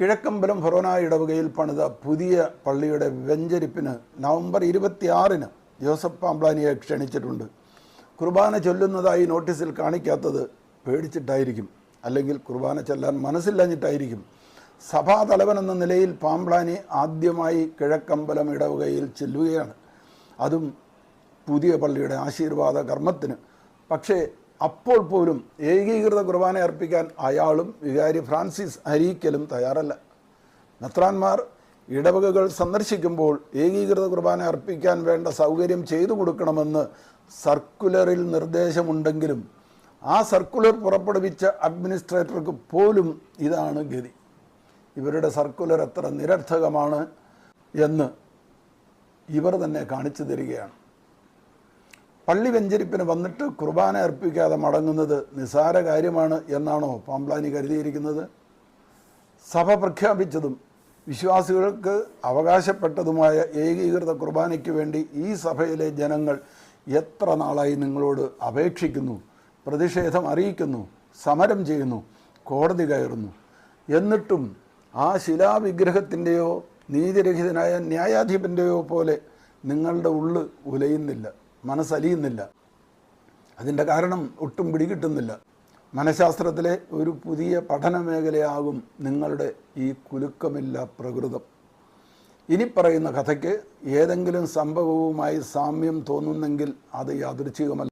കിഴക്കമ്പലം ഫൊറോന ഇടവകയിൽ പണിത പുതിയ പള്ളിയുടെ വെഞ്ചരിപ്പിന് നവംബർ ഇരുപത്തിയാറിന് ജോസഫ് പാംബ്ലാനിയെ ക്ഷണിച്ചിട്ടുണ്ട്. കുർബാന ചൊല്ലുന്നതായി നോട്ടീസിൽ കാണിക്കാത്തത് പേടിച്ചിട്ടായിരിക്കും. അല്ലെങ്കിൽ കുർബാന ചൊല്ലാൻ മനസ്സില്ലാഞ്ഞിട്ടായിരിക്കും. സഭാതലവൻ എന്ന നിലയിൽ പാംബ്ലാനി ആദ്യമായി കിഴക്കമ്പലം ഇടവകയിൽ ചെല്ലുകയാണ്. അതും പുതിയ പള്ളിയുടെ ആശീർവാദ കർമ്മത്തിന്. പക്ഷേ അപ്പോൾ പോലും ഏകീകൃത കുർബാന അർപ്പിക്കാൻ അയാളും വികാരി ഫ്രാൻസിസ് അരീക്കലും തയ്യാറല്ല. മെത്രാന്മാർ ഇടവകകൾ സന്ദർശിക്കുമ്പോൾ ഏകീകൃത കുർബാന അർപ്പിക്കാൻ വേണ്ട സൗകര്യം ചെയ്തു കൊടുക്കണമെന്ന് സർക്കുലറിൽ നിർദ്ദേശമുണ്ടെങ്കിലും ആ സർക്കുലർ പുറപ്പെടുവിച്ച അഡ്മിനിസ്ട്രേറ്റർക്ക് പോലും ഇതാണ് ഗതി. ഇവരുടെ സർക്കുലർ എത്ര നിരർത്ഥകമാണ് എന്ന് ഇവർ തന്നെ കാണിച്ചു തരികയാണ്. പള്ളി വെഞ്ചരിപ്പിന് വന്നിട്ട് കുർബാന അർപ്പിക്കാതെ മടങ്ങുന്നത് നിസാര കാര്യമാണ് എന്നാണോ പാംപ്ലാനി കരുതിയിരിക്കുന്നത്? സഭ പ്രഖ്യാപിച്ചതും വിശ്വാസികൾക്ക് അവകാശപ്പെട്ടതുമായ ഏകീകൃത കുർബാനയ്ക്ക് വേണ്ടി ഈ സഭയിലെ ജനങ്ങൾ എത്ര നാളായി നിങ്ങളോട് അപേക്ഷിക്കുന്നു പ്രതിഷേധം അറിയിക്കുന്നു സമരം ചെയ്യുന്നു കോടതി കയറുന്നു? എന്നിട്ടും ആ ശിലാവിഗ്രഹത്തിന്റെയോ നീതിരഹിതനായ ന്യായാധിപന്റെയോ പോലെ നിങ്ങളുടെ ഉള്ളു ഉലയുന്നില്ല. മനസ്സലിയുന്നില്ല. അതിന്റെ കാരണം ഒട്ടും പിടികിട്ടുന്നില്ല. മനഃശാസ്ത്രത്തിലെ ഒരു പുതിയ പഠന മേഖലയാകും നിങ്ങളുടെ ഈ കുലുക്കമില്ല പ്രകൃതം. ഇനി പറയുന്ന കഥയ്ക്ക് ഏതെങ്കിലും സംഭവവുമായി സാമ്യം തോന്നുന്നെങ്കിൽ അത് യാദൃച്ഛികമല്ല.